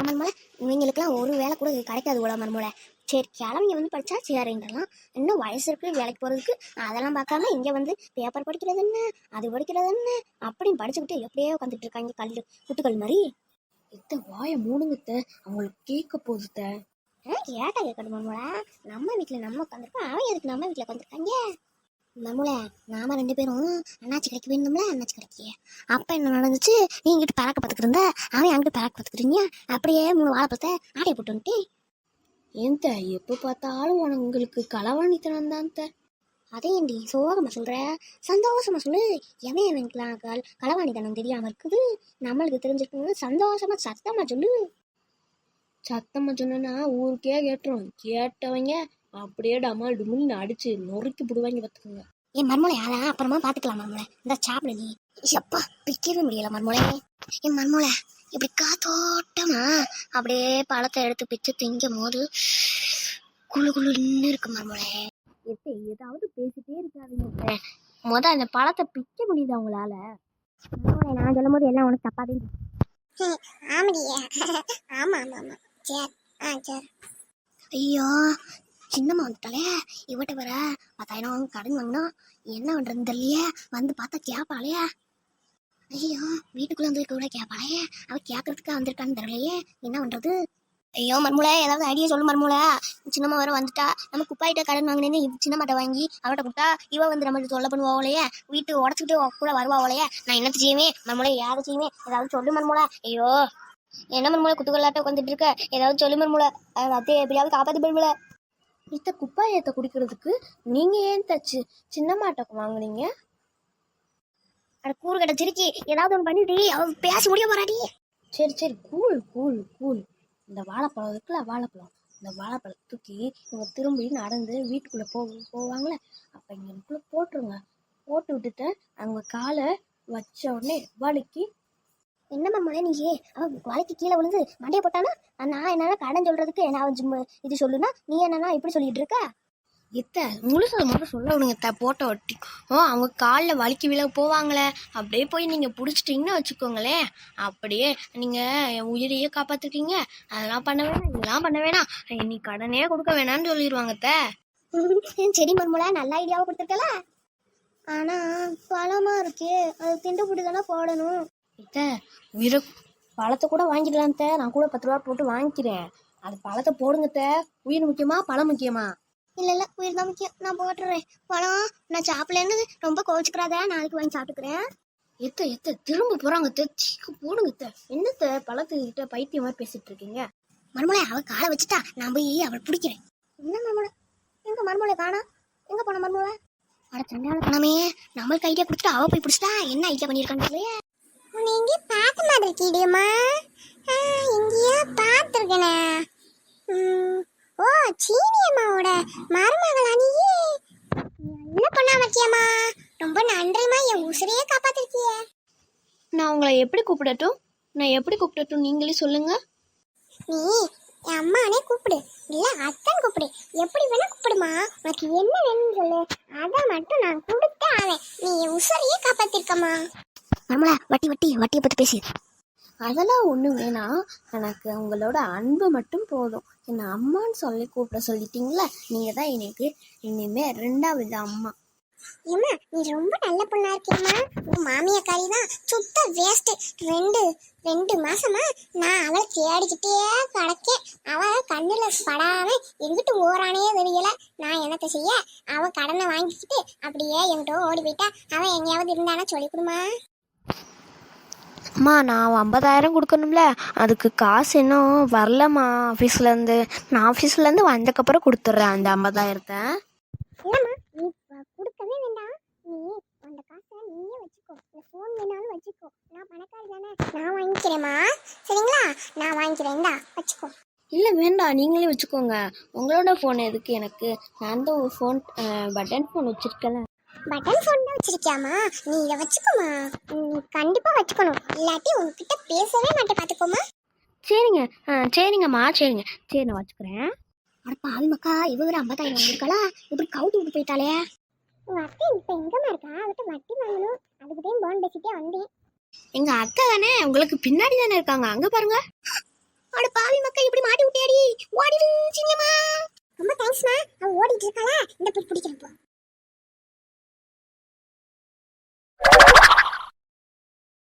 மருமலை இவங்களுக்குலாம் ஒரு வேலை கூட கிடைக்காது போல மருமலை சரி கிளம்பிங்க வந்து படித்தா சரின்றலாம் இன்னும் வயசு இருக்குது வேலைக்கு போகிறதுக்கு அதெல்லாம் பார்க்காம இங்கே வந்து பேப்பர் படிக்கிறது என்ன அது படிக்கிறது என்ன அப்படின்னு படிச்சுக்கிட்டு எப்படியே உட்காந்துட்டு இருக்காங்க கல் குட்டுக்கல் மாதிரி. எத்த வாய மூணுங்கத்த அவங்களுக்கு கேட்க போகுதுத்த ஆ, கேட்டா கேட்கணும் நம்ம வீட்டில் நம்ம உட்காந்துருக்கோம் அவன் எதுக்கு நம்ம வீட்டில் உட்காந்துருக்காங்க மருமலை நாம ரெண்டு பேரும் அண்ணாச்சி கடைக்கு போயிருந்தோம்ல அண்ணாச்சி கடைக்கு. அப்போ என்ன நடந்துச்சு? நீ இங்கிட்டு பறக்க பார்த்துக்கிட்டு இருந்த அவன் அங்கிட்டு பறக்க பார்த்துக்கிறீங்க அப்படியே மூணு வாழைப்பழத்தை ஆடையை போட்டு வந்துட்டு ஏன்த்த எப்போ பார்த்தாலும் உனங்களுக்கு உங்களுக்கு களவாணித்தனம் தான் த அதேண்டி சோகமாக சொல்கிற சந்தோஷமா சொல்லு. எவன் எவனுக்குலாம் கல் களவாணித்தனம் தெரியாமல் இருக்குது? நம்மளுக்கு தெரிஞ்சிருக்குன்னு சந்தோஷமா சத்தமாக சொல்லு. சத்தமாக சொன்னா ஊருக்கே கேட்டுரும். கேட்டவங்க அப்படியே டமால் டுமுல்னு அடிச்சு நொறுக்கி போடுவாங்க பார்த்துக்கோங்க. என் மர்மலை அதான் அப்புறமா பாத்துக்கலாம் மர்மலை இந்த சாப்பிடு நீ. எப்பா பிக்கவே முடியல மர்மலை என் மர்மலை இப்படி காத்தோட்டமா அப்படியே பழத்தை எடுத்து பிச்சு திங்கும் போது குளு குளுன்னு இருக்கு மர்மலை எத்த ஏதாவது பேசிட்டே இருக்காதீங்க முத அந்த பழத்தை பிக்க முடியுது அவங்களால நான் சொல்லும் போது எல்லாம் உனக்கு தப்பாதே ஆமாடியே. ஆமா ஆமா ஆமா. சரி ஆ சரி. ஐயோ சின்னம்மா வந்துட்டாலே இவட்ட வர பத்தாயிரம் கடன் வாங்கினா என்ன பண்ணுறது தெரியலையே வந்து பார்த்தா கேட்பாளையா ஐயோ வீட்டுக்குள்ளே வந்து கூட கேட்பாளே அவள் கேட்கறதுக்கு வந்திருக்கான்னு தெரியலையே. என்ன பண்றது? ஐயோ மர்மூல ஏதாவது ஐடியா சொல்லு மர்மூல சின்னம்மா வர வந்துட்டா. நம்ம குப்பாயிட்ட கடன் வாங்கினேன்னு சின்னம்மாட்ட வாங்கி அவட்ட கொடுத்தா இவ வந்து நம்ம தொல்லை பண்ணுவாங்களையே வீட்டு உடச்சிக்கிட்டு கூட வருவாங்களையே நான் என்னத்த செய்வேன்? மர்மூல யாரை செய்வேன். ஏதாவது சொல்லு மர்மூல ஐயோ என்ன மர்மூல குத்துக்கல்லாட்ட உட்காந்துட்டு இருக்க? ஏதாவது சொல்லு மர்மூல அத்தையை எப்படியாவது காப்பாத்து மர்மூல இத்த குப்பாயத்தை குடிக்கிறதுக்கு நீங்க ஏன் தச்சு சின்ன மாட்டக்கு வாங்குனீங்க? அட கூறு கட்ட திருக்கி ஏதாவது ஒன்று பண்ணிட்டு அவ பேச முடிய போறாடி. சரி சரி. கூல் கூல் கூல் இந்த வாழைப்பழம் இருக்குல்ல வாழைப்பழம். இந்த வாழைப்பழம் தூக்கி இவங்க திரும்பி நடந்து வீட்டுக்குள்ளே போ போவாங்களே அப்போ இங்கனுக்குள்ளே போட்டுருங்க. போட்டு விட்டுட்டு அவங்க காலை வச்ச உடனே வலிக்கு என்ன மர்மூல நீ அவ வலைக்கு கீழே விழுந்து மண்டைய போட்டானா? நான் என்னால கடன் சொல்றதுக்கு என்ன அவன் இது சொல்லுனா நீ என்னன்னா இப்படி சொல்லிட்டு இருக்க? எத்த முழுசா மட்டும் சொல்ல விடுங்க த போட்டோ ஒட்டி. ஓ அவங்க காலில் வலிக்கு விழ போவாங்களே. அப்படியே போய் நீங்கள் பிடிச்சிட்டிங்கன்னு வச்சுக்கோங்களேன். அப்படியே நீங்கள் என் உயிரையே காப்பாற்றிருக்கீங்க அதெல்லாம் பண்ண வேணாம் இதெல்லாம் பண்ண வேணாம். நீ கடனே கொடுக்க வேணாம்னு சொல்லிடுவாங்க த சரி மர்மூல நல்ல ஐடியாவை கொடுத்துருக்கல? ஆனா பழமா இருக்கே. அது திண்டு புட்டு தானே போடணும். இத்த உயிரை பழத்தை கூட வாங்கிடலாம் த நான் கூட பத்து ரூபா போட்டு வாங்கிக்கிறேன். அது பழத்தை போடுங்க த உயிர் முக்கியமா பழம் முக்கியமா? இல்ல இல்ல உயிர் தான் முக்கியம். நான் போட்டுறேன். பழம் நான் சாப்பிடலன்னு ரொம்ப கோவிச்சுக்கிறாத நாளைக்கு வாங்கி சாப்பிட்டுக்கிறேன். எத்த எத்த திரும்ப போறாங்க த சீக்கிரம் போடுங்க த என்னத்த பழத்துக்கிட்ட பைத்தியம் மாதிரி பேசிட்டு இருக்கீங்க. மர்மலை அவ காலை வச்சுட்டா நான் போய் அவளை பிடிக்கிறேன். என்ன மர்மலை எங்க மர்மலை காணா? எங்க போன மர்மலை அட சண்டால பணமே நம்மளுக்கு ஐடியா கொடுத்துட்டு அவ போய் பிடிச்சிட்டா என்ன ஐடியா பண்ணிருக்கான்னு இல்லையா உன்னை எங்கேயோ பார்த்த மாதிரி இருக்கீடியம்மா எங்கேயோ பார்த்துருக்கேனே. ஓ சீனி அம்மாவோட மருமகளா நீ? என்ன பண்ணா மத்தியம்மா ரொம்ப நன்றிம்மா என் உசிரையே காப்பாத்திருக்கியே. நான் உங்களை எப்படி கூப்பிடட்டும்? நான் எப்படி கூப்பிடட்டும் நீங்களே சொல்லுங்க. நீ என் அம்மானே கூப்பிடு. இல்ல அத்தன் கூப்பிடு. எப்படி வேணா கூப்பிடுமா. உனக்கு என்ன வேணும்னு சொல்லு. அதை மட்டும் நான் கொடுத்தே ஆவேன். நீ என் உசரையே வட்டி வட்டியை பத்தி பேசி. அதெல்லாம் ஒன்றும் வேணாம் எனக்கு உங்களோட அன்பு மட்டும் போதும். என்னை அம்மான்னு சொல்லி கூப்பிட சொல்லிட்டீங்களா நீங்கள் தான் எனக்கு இனிமே ரெண்டாவது அம்மா. ஏம்மா நீ ரொம்ப நல்ல பொண்ணா இருக்கியம்மா உன் மாமியா காரி தான் சுத்த வேஸ்ட் ரெண்டு ரெண்டு மாசமா நான் அவளை தேடிக்கிட்டே கிடக்கேன். அவ கண்ணுல படாம எங்கிட்டு ஓரானே தெரியல. நான் என்னத்த செய்ய? அவ கடனை வாங்கிக்கிட்டு அப்படியே எங்கிட்ட ஓடி போயிட்டா. அவன் எங்கேயாவது இருந்தானா சொல்லி கொடுமா அம்மா நான் ஐம்பதாயிரம் கொடுக்கணும்ல. அதுக்கு காசு இன்னும் வரலம்மா. ஆஃபீஸ்லேருந்து நான் ஆஃபீஸ்லேருந்து வந்தக்கப்புறம் கொடுத்துட்றேன் அந்த ஐம்பதாயிரத்தை. இல்லம்மா நீ கொடுக்கவே வேண்டாம். நீ அந்த காசை நீயே வச்சுக்கோ. இந்த ஃபோன் வேணாலும் வச்சுக்கோ. நான் பணக்காரி தானே. நான் வாங்கிக்கிறேம்மா. சரிங்களா? நான் வாங்கிக்கிறேன். இந்தா வச்சுக்கோ. இல்லை வேண்டாம். நீங்களே வச்சுக்கோங்க. உங்களோட ஃபோன் எதுக்கு எனக்கு? நான் தான் ஒரு ஃபோன் பட்டன் ஃபோன் வச்சுருக்கேன் பட்டன் ஃபோன் தான் வச்சிருக்கியாமா நீ இதை வச்சுக்கோமா கண்டிப்பாக வச்சுக்கணும். இல்லாட்டி உங்ககிட்ட பேசவே மாட்டேன். பார்த்துக்கோமா சரிங்க. ஆ சரிங்கம்மா. சரிங்க. சரி நான் வச்சுக்கிறேன். அட பாவி மக்கா இவ ஒரு ஐம்பதாயிரம் வாங்கியிருக்காளா? இப்படி கவுட்டு விட்டு போயிட்டாளே. உங்கள் அத்தை இப்போ எங்கேம்மா இருக்கா? அவட்ட வட்டி வாங்கணும். அதுக்கிட்டே போன் பேசிட்டே வந்தேன். எங்க அத்தை தானே? உங்களுக்கு பின்னாடி தானே இருக்காங்க. அங்க பாருங்க. அட பாவி மக்கா இப்படி மாட்டி விட்டியாடி? ஓடி ரொம்ப தேங்க்ஸ்மா அவன் ஓடிட்டு இருக்காளா? இந்த போய் பிடிக்கிறப்போ.